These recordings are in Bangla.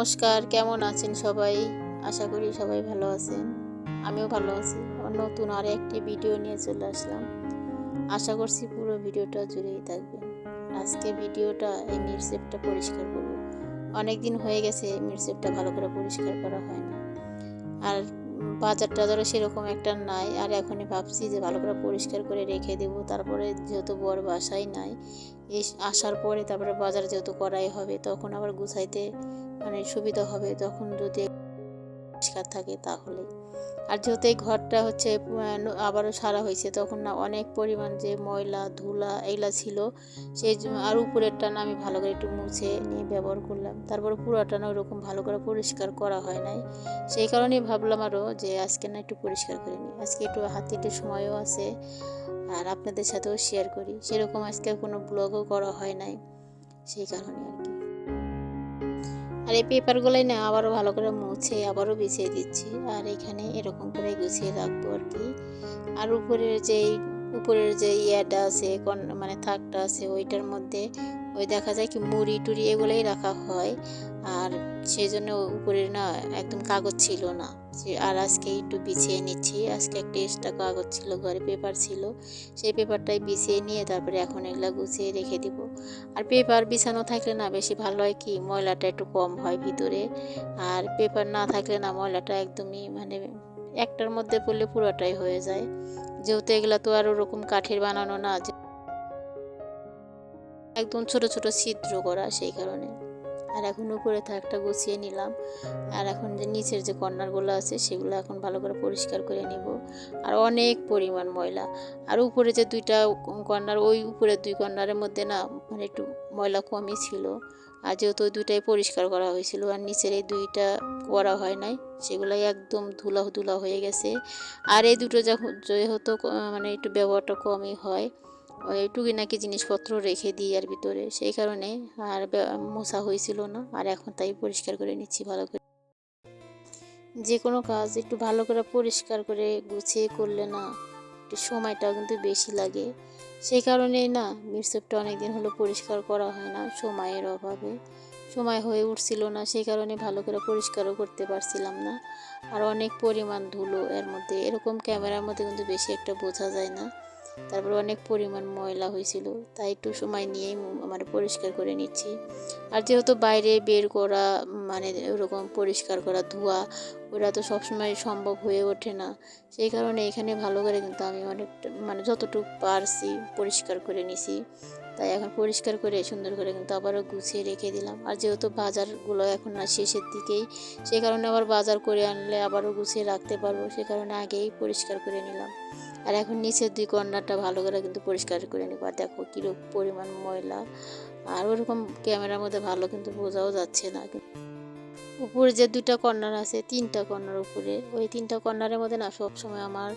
নমস্কার, কেমন আছেন সবাই? আশা করি সবাই ভালো আছেন। আমিও ভালো আছি। আমার নতুন আর একটি ভিডিও নিয়ে চলে আসলাম। আশা করছি পুরো ভিডিওটা জুড়েই থাকবেন। আজকে ভিডিওটা এই মিরসেপটা পরিষ্কার করব। অনেক দিন হয়ে গেছে মিরসেপটা ভালো করে পরিষ্কার করা হয় না আর বাজার টাজারও সেরকম একটা নাই। আর এখনই ভাবছি যে ভালো করে পরিষ্কার করে রেখে দেবো। তারপরে যেহেতু বড় বাসাই নাই এই আসার পরে তারপরে বাজার যেহেতু করাই হবে, তখন আবার গুছাইতে মানে সুবিধা হবে তখন যদি পরিষ্কার থাকে তাহলে। আর যেহেতু এই ঘরটা হচ্ছে আবারও সারা হয়েছে, তখন না অনেক পরিমাণ যে ময়লা, ধুলা এগুলা ছিল, সেই আর উপরেরটা না আমি ভালো করে একটু মুছে নিয়ে ব্যবহার করলাম। তারপর পুরোটা না ওরকম ভালো করে পরিষ্কার করা হয় নাই। সেই কারণেই ভাবলাম আরও যে আজকে না একটু পরিষ্কার করে নিই। আজকে একটু হাতে একটু সময়ও আছে, আর আপনাদের সাথেও শেয়ার করি। সেরকম আজকে কোনো ব্লগও করা হয় নাই, সেই কারণে আর কি। আর এই পেপারগুলোই না আবারও ভালো করে মুছে, আবারও বিছিয়ে দিচ্ছি। আর এখানে এরকম করে গুছিয়ে রাখব আর কি। আর উপরের যে উপরের যে ইয়াটা আছে মানে থাকটা আছে, ওইটার মধ্যে ওই দেখা যায় কি মুড়ি টুড়ি এগুলোই রাখা হয়। আর সেই জন্য উপরের না একদম কাগজ ছিল না। আর আজকে একটু বিছিয়ে নিচ্ছি। আজকে একটা এক্সট্রা কাগজ ছিল, ঘরে পেপার ছিল। সেই পেপারটাই বিছিয়ে নিয়ে তারপরে এখন এগুলো গুছিয়ে রেখে দিব। আর পেপার বিছানো থাকলে না বেশি ভালো হয় কি, ময়লাটা একটু কম হয় ভিতরে। আর পেপার না থাকলে না ময়লাটা একদমই মানে একটার মধ্যে পড়লে পুরোটাই হয়ে যায়। যেহেতু এগুলো তো আর ওরকম কাঠের বানানো না একদম ছোট ছোট ছিদ্র করা সেই কারণে। আর এখন উপরে থাকটা গুছিয়ে নিলাম। আর এখন যে নিচের যে কর্নারগুলো আছে, সেগুলো এখন ভালো করে পরিষ্কার করে নিব। আর অনেক পরিমাণ ময়লা। আর উপরে যে দুইটা কর্নার, ওই উপরের দুই কর্নারের মধ্যে না মানে একটু ময়লা কমই ছিল। আর যেহেতু ওই দুইটাই পরিষ্কার করা হয়েছিল, আর নিচের এই দুইটা করা হয় নাই, সেগুলাই একদম ধুলা ধুলা হয়ে গেছে। আর এই দুটো যখন যেহেতু মানে একটু ব্যবহারটা কমই হয় টুকিনাকি জিনিসপত্র রেখে দিই আর ভিতরে। সেই কারণে আর মোছা হয়েছিল না, আর এখন তাই পরিষ্কার করে নিচ্ছি ভালো করে। যে কোনো কাজ একটু ভালো করে পরিষ্কার করে গুছিয়ে করলে না একটু সময়টাও কিন্তু বেশি লাগে। সেই কারণেই না মিরসেপটা অনেকদিন হলো পরিষ্কার করা হয় না, সময়ের অভাবে। সময় হয়ে উঠছিল না, সেই কারণে ভালো করে পরিষ্কারও করতে পারছিলাম না। আর অনেক পরিমাণ ধুলো এর মধ্যে। এরকম ক্যামেরার মধ্যে কিন্তু বেশি একটা বোঝা যায় না। তারপর অনেক পরিমাণ ময়লা হয়েছিল, তাই একটু সময় নিয়েই মানে পরিষ্কার করে নিচ্ছি। আর যেহেতু বাইরে বের করা মানে ওরকম পরিষ্কার করা ধোয়া, ওরা তো সবসময় সম্ভব হয়ে ওঠে না। সেই কারণে এখানে ভালো করে কিন্তু আমি অনেকটা মানে যতটুকু পারছি পরিষ্কার করে নিছি। তাই এখন পরিষ্কার করে সুন্দর করে কিন্তু আবারও গুছিয়ে রেখে দিলাম। আর যেহেতু বাজারগুলো এখন না শেষের দিকেই সেই কারণে আবার বাজার করে আনলে আবারও গুছিয়ে রাখতে পারব, সে কারণে আগেই পরিষ্কার করে নিলাম। আর এখন নিচের দুই কর্নারটা ভালো করে কিন্তু পরিষ্কার করে নিব। আর দেখো কীরকম পরিমাণ ময়লা। আর ওরকম ক্যামেরার মধ্যে ভালো কিন্তু বোঝাও যাচ্ছে না। উপরে যে দুটা কর্নার আছে, তিনটা কর্নার উপরে, ওই তিনটা কর্নারের মধ্যে না সবসময় আমার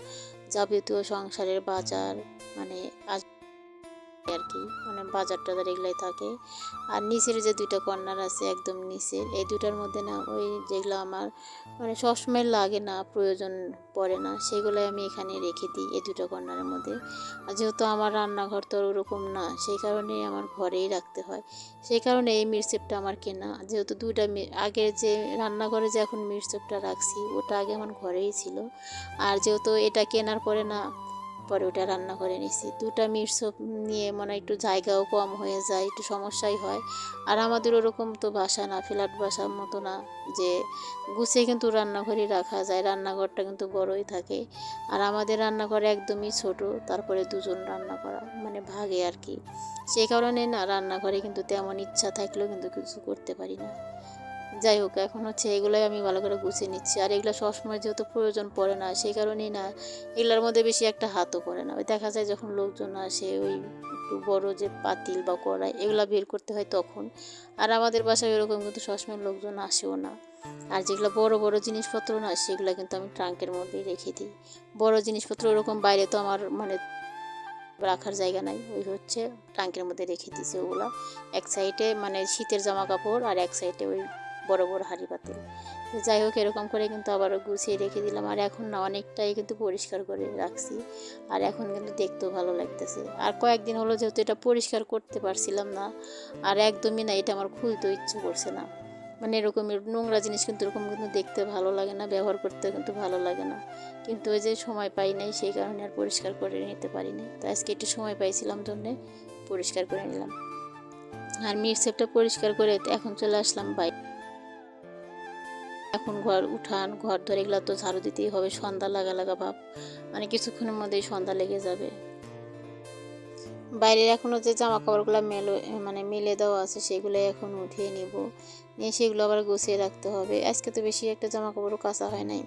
যাবতীয় সংসারের বাজার মানে আস- আর কি মানে বাজার টাজার এগুলাই থাকে। আর নিচের যে দুইটা কর্নার আছে একদম নিচের, এই দুটার মধ্যে না ওই যেগুলো আমার মানে সবসময় লাগে না, প্রয়োজন পড়ে না, সেগুলোই আমি এখানে রেখে দিই এই দুটো কর্নারের মধ্যে। আর যেহেতু আমার রান্নাঘর তো ওরকম না, সেই কারণেই আমার ঘরেই রাখতে হয়। সেই কারণে এই মিরসেপটা আমার কেনা। যেহেতু দুইটা আগের যে রান্নাঘরে যে এখন মিরসেপটা রাখছি, ওটা আগে আমার ঘরেই ছিল। আর যেহেতু এটা কেনার পরে না পরে ওটা রান্না করে নিছি। দুটা মিরসপ নিয়ে মানে একটু জায়গাও কম হয়ে যায়, একটু সমস্যাই হয়। আর আমাদের ওরকম তো বাসা না, ফ্ল্যাট বাসার মতো না, যে গুছিয়ে কিন্তু রান্নাঘরে রাখা যায়, রান্নাঘরটা কিন্তু বড়ই থাকে। আর আমাদের রান্নাঘর একদমই ছোট, তারপরে দুজন রান্না করা মানে ভাগে আর কি। সেই কারণে না, রান্নাঘরে কিন্তু তেমন ইচ্ছা থাকলেও কিন্তু কিছু করতে পারি না। যাই হোক, এখন হচ্ছে এগুলোই আমি ভালো করে গুছিয়ে নিচ্ছি। আর এগুলো সবসময় যেহেতু প্রয়োজন পড়ে না, সেই কারণেই না, এগুলোর মধ্যে বেশি একটা হাতও পড়ে না। ওই দেখা যায় যখন লোকজন আসে, ওই একটু বড় যে পাতিল বা কড়াই, এগুলো বের করতে হয় তখন। আর আমাদের বাসায় এরকম কিন্তু সবসময় লোকজন আসেও না। আর যেগুলো বড় বড় জিনিসপত্র না, সেগুলো কিন্তু আমি ট্রাঙ্কের মধ্যেই রেখে দিই। বড় জিনিসপত্র ওরকম বাইরে তো আমার মানে রাখার জায়গা নাই। ওই হচ্ছে ট্রাঙ্কের মধ্যে রেখে দিয়েছি ওগুলো। এক সাইডে মানে শীতের জামা কাপড় আর এক সাইডে ওই বড় বড় হাঁড়ি পাতিল। যাই হোক, এরকম করে কিন্তু আবারও গুছিয়ে রেখে দিলাম। আর এখন না, অনেকটাই কিন্তু পরিষ্কার করে রাখছি। আর এখন কিন্তু দেখতেও ভালো লাগতেছে। আর কয়েকদিন হলো যেহেতু এটা পরিষ্কার করতে পারছিলাম না, আর একদমই না, এটা আমার খুলতেও ইচ্ছে করছে না। মানে এরকম নোংরা জিনিস কিন্তু এরকম কিন্তু দেখতে ভালো লাগে না, ব্যবহার করতে কিন্তু ভালো লাগে না। কিন্তু ওই যে সময় পাই নাই, সেই কারণে আর পরিষ্কার করে নিতে পারি নাই। তো আজকে একটু সময় পাইছিলাম জন্যে পরিষ্কার করে নিলাম। আর মিক্সেপটা পরিষ্কার করে এখন চলে আসলাম বাইরে এখন ঘর উঠান, ঘর ধরে এগুলো তো ঝাড়ু দিতেই হবে, সন্ধ্যা লাগা লাগা ভাব। মানে কিছুক্ষণের মধ্যেই সন্ধ্যা লেগে যাবে। বাইরের এখনও যে জামা কাপড়গুলো মেলো মানে মেলে দেওয়া আছে, সেগুলো এখন উঠিয়ে নিব। নিয়ে সেগুলো আবার গুছিয়ে রাখতে হবে। আজকে তো বেশি একটা জামা কাপড়ও কাঁচা হয় নাই।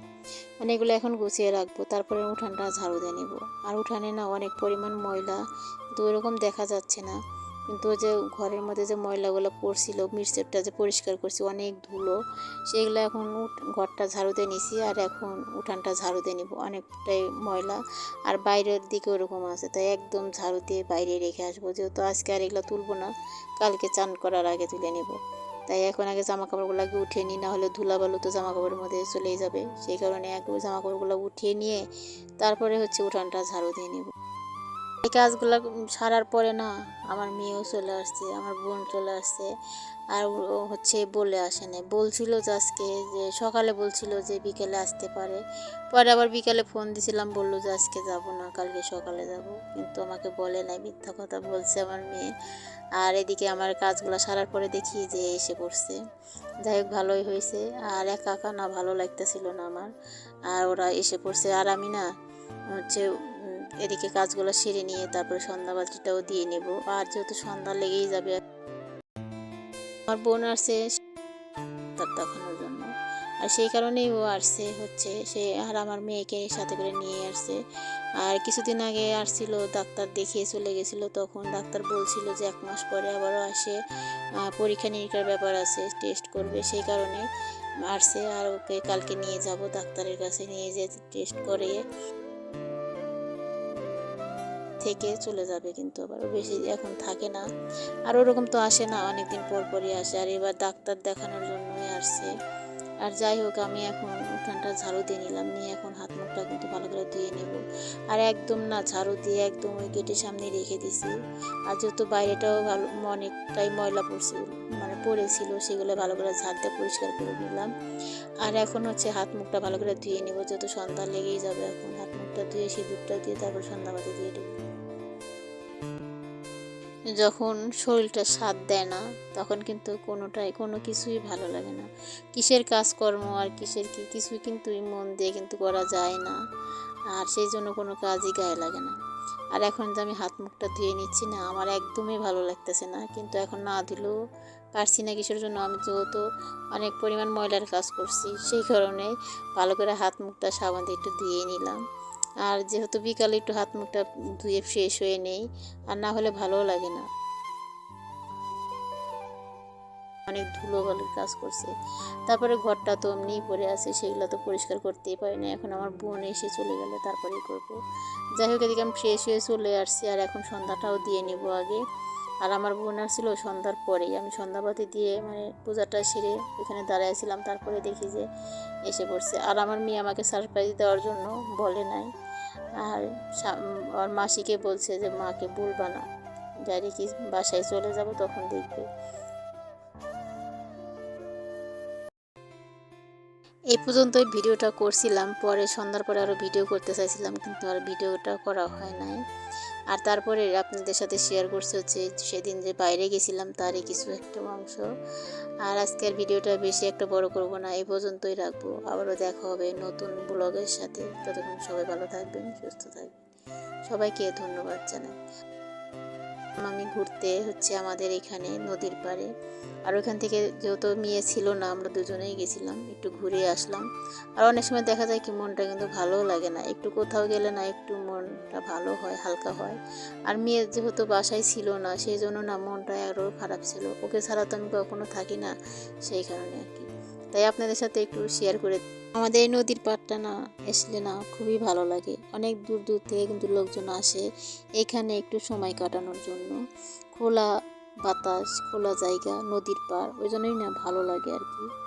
মানে এগুলো এখন গুছিয়ে রাখব, তারপরে উঠানটা ঝাড়ু দিয়ে নিব। আর উঠানে না অনেক পরিমাণ ময়লা, তো ওইরকম দেখা যাচ্ছে না। কিন্তু যে ঘরের মধ্যে যে ময়লাগুলো পড়ছিল মিরচেপটা যে পরিষ্কার করছি, অনেক ধুলো, সেগুলো এখন উঠ- ঘরটা ঝাড়ুতে নিছি আর এখন উঠানটা ঝাড়ুতে নিব। অনেকটাই ময়লা আর বাইরের দিকে ওরকম আছে, তাই একদম ঝাড়ু দিয়ে বাইরে রেখে আসব। যেহেতু আজকে আর এগুলো তুলবো না, কালকে চান করার আগে তুলে নেব। তাই এখন আগে জামা কাপড়গুলো আগে উঠিয়ে নিই, না হলে ধুলাবালু তো জামা কাপড়ের মধ্যে চলেই যাবে। সেই কারণে আগে জামা কাপড়গুলো উঠিয়ে নিয়ে তারপরে হচ্ছে উঠানটা ঝাড়ু দিয়ে নেব। এই কাজগুলো সারার পরে না আমার মেয়েও চলে আসছে, আমার বোন চলে আসছে। আর হচ্ছে বলে আসে না বলছিল যে আজকে যে সকালে বলছিল যে বিকেলে আসতে পারে। পরে আবার বিকালে ফোন দিছিলাম, বলল যে আজকে যাব না, কালকে সকালে যাব। কিন্তু আমাকে বলে নাই, মিথ্যা কথা বলছে আমার মেয়ে। আর এদিকে আমার কাজগুলো সারার পরে দেখি যে এসে পড়ছে। যাই হোক, ভালোই হয়েছে। আর একা একা না ভালো লাগতেছিল না আমার। আর ওরা এসে পড়ছে। আর আমি না হচ্ছে এদিকে কাজগুলো সেরে নিয়ে তারপরে সন্ধ্যাবাতিটাও দিয়ে নেব। আর যেহেতু সন্ধ্যা লেগেই যাবে, আমার বোন আসছে, তার দেখানোর জন্য। আর সেই কারণেই ও আসছে, হচ্ছে সে আর আমার মেয়েকে সাথে করে নিয়ে আসছে। আর কিছুদিন আগে আসছিল, ডাক্তার দেখিয়ে চলে গেছিল, তখন ডাক্তার বলছিল যে এক মাস পরে আবারও আসে পরীক্ষা নিরীক্ষার ব্যাপার আছে টেস্ট করবে, সেই কারণে আসছে। আর ওকে কালকে নিয়ে যাব, ডাক্তারের কাছে নিয়ে যে টেস্ট করে থেকে চলে যাবে কিন্তু, আবার বেশি এখন থাকে না। আর ওরকম তো আসে না, অনেকদিন পর পরই আসে। আর এবার ডাক্তার দেখানোর জন্যই আসছে। আর যাই হোক, আমি এখন উঠানটা ঝাড়ু দিয়ে নিলাম। নিয়ে এখন হাত মুখটা কিন্তু ভালো করে ধুয়ে নেব। আর একদম না, ঝাড়ু দিয়ে একদম ওই গেটের সামনে রেখে দিছি। আর যেহেতু বাইরেটাও ভালো, অনেকটাই ময়লা পড়ছিল মানে পড়েছিল, সেগুলো ভালো করে ঝাড় দিয়ে পরিষ্কার করে নিলাম। আর এখন হচ্ছে হাত মুখটা ভালো করে ধুয়ে নেব, যেহেতু সন্ধ্যা লেগেই যাবে এখন। হাত মুখটা ধুয়ে সিঁদুরটা দিয়ে তারপর সন্ধ্যাবাতি দিয়ে দেবো। যখন শরীরটা সাথ দেয় না, তখন কিন্তু কোনোটাই, কোনো কিছুই ভালো লাগে না। কিসের কাজকর্ম আর কিসের কি, কিছুই কিন্তু মন দিয়ে কিন্তু করা যায় না। আর সেই জন্য কোনো কাজই গায়ে লাগে না। আর এখন যে আমি হাত মুখটা ধুয়ে নিচ্ছি না, আমার একদমই ভালো লাগতেছে না। কিন্তু এখন না দিলেও পারছি না কিসের জন্য। আমি যেহেতু অনেক পরিমাণ ময়লার কাজ করছি, সেই কারণে ভালো করে হাত মুখটা সাবান দিয়ে একটু ধুয়ে নিলাম। আর যেহেতু বিকালে একটু হাত মুখটা ধুয়ে ফ্রেশ হয়ে নেই, আর না হলে ভালোও লাগে না। অনেক ধুলো বালুর কাজ করছে। তারপরে ঘরটা তো এমনিই পড়ে আছে, সেগুলো তো পরিষ্কার করতেই পারি না। এখন আমার বোন এসে চলে গেলে, তারপরেই করব। যাই হোক, এদিকে আমি ফ্রেশ হয়ে চলে আসছি, আর এখন সন্ধ্যাটাও দিয়ে নেব আগে। আর আমার বোন আসছিল সন্ধ্যার পরেই। আমি সন্ধ্যাবাতি দিয়ে মানে পূজাটা সেরে ওখানে দাঁড়াইছিলাম তারপরে দেখি যে এসে পড়ছে। আর আমার মেয়ে আমাকে সারপ্রাইজ দেওয়ার জন্য বলে নাই। আর ওর মাসিকে বলছে যে, মাকে বলবা না। কি বাসায় চলে যাব তখন দেখবে। এই পর্যন্তই ভিডিওটা করছিলাম। পরে সন্ধ্যার পরে আরও ভিডিও করতে চাইছিলাম, কিন্তু আর ভিডিওটা করা হয় নাই। আর তারপরে আপনাদের সাথে শেয়ার করছে হচ্ছে সেদিন যে বাইরে গেছিলাম, তারই কিছু একটা অংশ। আর আজকের ভিডিওটা বেশি একটা বড় করব না, এই পর্যন্তই রাখব। আবারও দেখা হবে নতুন ব্লগের সাথে। ততক্ষণ সবাই ভালো থাকবেন, সুস্থ থাকবেন। সবাইকে ধন্যবাদ জানাই। আমি ঘুরতে হচ্ছে আমাদের এখানে নদীর পাড়ে। আর ওখান থেকে যেহেতু মেয়ে ছিল না, আমরা দুজনেই গেছিলাম, একটু ঘুরে আসলাম। আর অনেক সময় দেখা যায় কি, মনটা কিন্তু ভালোও লাগে না। একটু কোথাও গেলে না একটু মনটা ভালো হয়, হালকা হয়। আর মেয়ে যেহেতু বাসায় ছিল না, সেই জন্য না মনটা আরও খারাপ ছিল। ওকে ছাড়া তো আমি কখনো থাকি না, সেই কারণে আর কি। তাই আপনাদের সাথে একটু শেয়ার করে আমাদের এই নদীর পাড়টা না আসলে না খুবই ভালো লাগে। অনেক দূর দূর থেকে কিন্তু লোকজন আসে এখানে একটু সময় কাটানোর জন্য। খোলা বাতাস, খোলা জায়গা, নদীর পাড়, ওই জন্যই না ভালো লাগে আর কি।